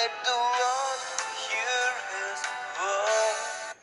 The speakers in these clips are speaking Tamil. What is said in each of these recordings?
let do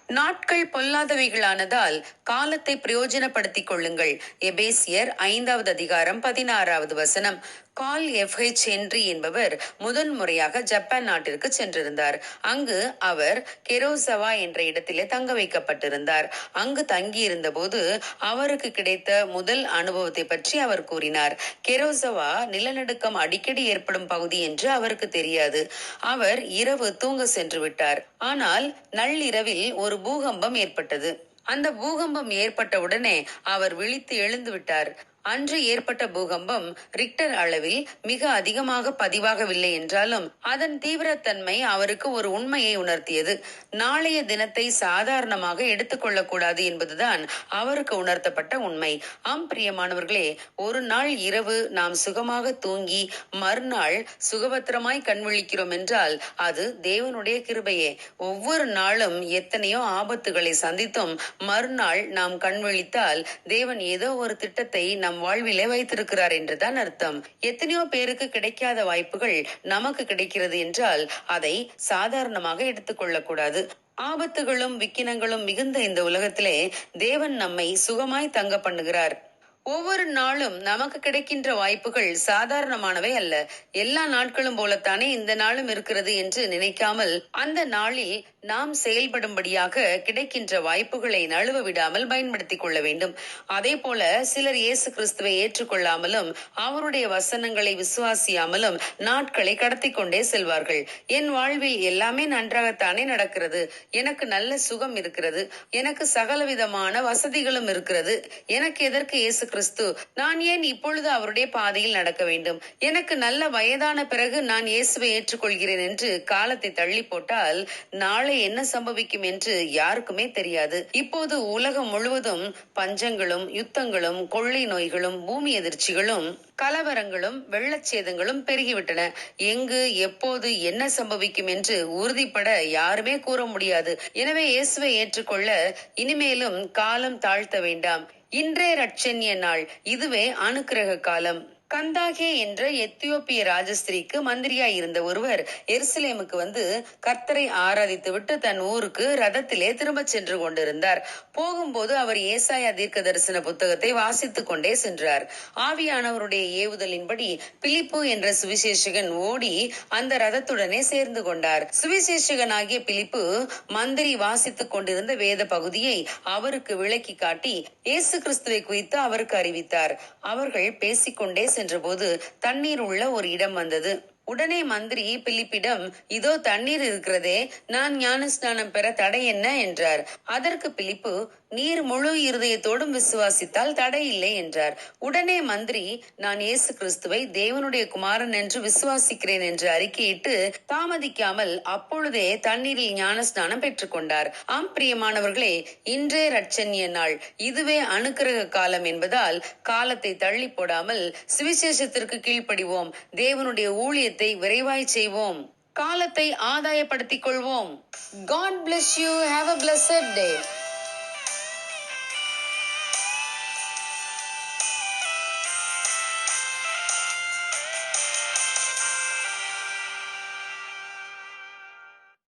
நாட்கள் பொல்லாதவைகளானதால் காலத்தை பிரயோஜனப்படுத்திக் கொள்ளுங்கள். எபேசியர் ஐந்தாவது அதிகாரம் பதினாறாவது வசனம். கால் எஃப்ஹெச் ஹென்றி என்பவர் முதன் முறையாக ஜப்பான் நாட்டிற்கு சென்றிருந்தார். அங்கு அவர் கெரோசவா என்ற இடத்திலே தங்க வைக்கப்பட்டிருந்தார். அங்கு தங்கியிருந்த போது அவருக்கு கிடைத்த முதல் அனுபவத்தை பற்றி அவர் கூறினார். கெரோசவா நிலநடுக்கம் அடிக்கடி ஏற்படும் பகுதி என்று அவருக்கு தெரியாது. அவர் இரவு தூங்க சென்று விட்டார். ஆனால் நள்ளிரவில் ஒரு பூகம்பம் ஏற்பட்டது. அந்த பூகம்பம் ஏற்பட்டவுடனே அவர் விழித்து எழுந்து விட்டார். அன்று ஏற்பட்ட பூகம்பம் ரிக்டர் அளவில் மிக அதிகமாக பதிவாகவில்லை என்றாலும் அதன் தீவிரத்தன்மை அவருக்கு ஒரு உண்மையை உணர்த்தியது. நாளைய தினத்தை சாதாரணமாக எடுத்துக்கொள்ளக்கூடாது என்பதுதான் அவருக்கு உணர்த்தப்பட்ட உண்மை. ஆம் பிரியமானவர்களே ஒரு நாள் இரவு நாம் சுகமாக தூங்கி மறுநாள் சுகபத்திரமாய் கண்விழிக்கிறோம் என்றால் அது தேவனுடைய கிருபையே. ஒவ்வொரு நாளும் எத்தனையோ ஆபத்துகளை சந்தித்தும் மறுநாள் நாம் கண்விழித்தால் தேவன் ஏதோ ஒரு திட்டத்தை நம் வாழ்விலே வைத்திருக்கிறார் என்றுதான் அர்த்தம். எத்தனையோ பேருக்கு கிடைக்காத வாய்ப்புகள் நமக்கு கிடைக்கிறது என்றால் அதை சாதாரணமாக எடுத்துக்கொள்ளக்கூடாது ஆபத்துகளும் விக்கினங்களும் மிகுந்த இந்த உலகத்திலே தேவன் நம்மை சுகமாய் தங்க பண்ணுகிறார். ஒவ்வொரு நாளும் நமக்கு கிடைக்கின்ற வாய்ப்புகள் சாதாரணமானவை அல்ல. எல்லா நாட்களும் போலத்தானே இந்த நாளும் இருக்கிறது என்று நினைக்காமல் அந்த நாளில் நாம் செயல்படும்படியாக கிடைக்கின்ற வாய்ப்புகளை நழுவ விடாமல் பயன்படுத்திக் கொள்ள வேண்டும். அதே போல சிலர் இயேசு கிறிஸ்துவை ஏற்றுக்கொள்ளாமலும் அவருடைய வசனங்களை விசுவாசியாமலும் நாட்களை கடத்தி கொண்டே செல்வார்கள். என் வாழ்வில் எல்லாமே நன்றாகத்தானே நடக்கிறது. எனக்கு நல்ல சுகம் இருக்கிறது. எனக்கு சகலவிதமான வசதிகளும் இருக்கிறது. எனக்கு எதற்கு இயேசு கிறிஸ்து. நான் ஏன் இப்பொழுது அவருடைய பாதையில் நடக்க வேண்டும்? எனக்கு நல்ல வயதான பிறகு நான் இயேசுவை ஏற்றுக்கொள்கிறேன் என்று காலத்தை தள்ளி போட்டால் நாளை என்ன சம்பவிக்கும் என்று யாருக்குமே தெரியாது. இப்போது உலகம் முழுவதும் பஞ்சங்களும் யுத்தங்களும் கொள்ளை நோய்களும் பூமி எதிர்ச்சிகளும் கலவரங்களும் வெள்ளச்சேதங்களும் பெருகிவிட்டன. எங்கு எப்போது என்ன சம்பவிக்கும் என்று உறுதிப்பட யாருமே கூற முடியாது. எனவே இயேசுவை ஏற்றுக்கொள்ள இனிமேலும் காலம் தாழ்த்த வேண்டாம். இன்றே ரட்சன்ய நாள் இதுவே அனுக்கிரக காலம். கந்தாகே என்ற எத்தியோப்பிய ராஜஸ்திரீக்கு மந்திரியாய் இருந்த ஒருவர் எருசலேமுக்கு வந்து கர்த்தரை ஆராதித்து விட்டு தன் ஊருக்கு ரதத்திலே திரும்ப சென்று கொண்டிருந்தார். போகும்போது அவர் ஏசாயா தீர்க்க தரிசன புத்தகத்தை வாசித்துக் கொண்டே சென்றார். ஆவியானவருடைய ஏவுதலின்படி பிலிப்பு என்ற சுவிசேஷகன் ஓடி அந்த ரதத்துடனே சேர்ந்து கொண்டார். சுவிசேஷகனாகிய பிலிப்பு மந்திரி வாசித்துக் கொண்டிருந்த வேத பகுதியை அவருக்கு விளக்கி காட்டி இயேசு கிறிஸ்துவை குறித்து அவருக்கு அறிவித்தார். அவர்கள் பேசிக்கொண்டே சென்றபோது தண்ணீர் உள்ள ஒரு இடம் வந்தது. உடனே மந்திரி பிலிப்பிடம் இதோ தண்ணீர் இருக்கிறதே நான் ஞானஸ்நானம் பெற தடை என்ன? என்றார். அதற்கு பிலிப்பு நீர் முழு இருதயத்தோடும் விசுவாசித்தால் தடை இல்லை என்றார். உடனே மந்திரி நான் இயேசு கிறிஸ்துவை தேவனுடைய குமாரன் என்று விசுவாசிக்கிறேன் என்று அறிக்கையிட்டு தாமதிக்காமல் அப்பொழுதே தண்ணீரில் ஞானஸ்நானம் பெற்றுக்கொண்டார் ஆம் பிரியமானவர்களே இன்றே ரட்சன்ய நாள். இதுவே அனுக்கிரக காலம் என்பதால் காலத்தை தள்ளி போடாமல் சுவிசேஷத்திற்கு கீழ்ப்படிவோம். தேவனுடைய ஊழியத்தை விரைவாய் செய்வோம். காலத்தை ஆதாயப்படுத்திக் கொள்வோம். God bless you have a blessed day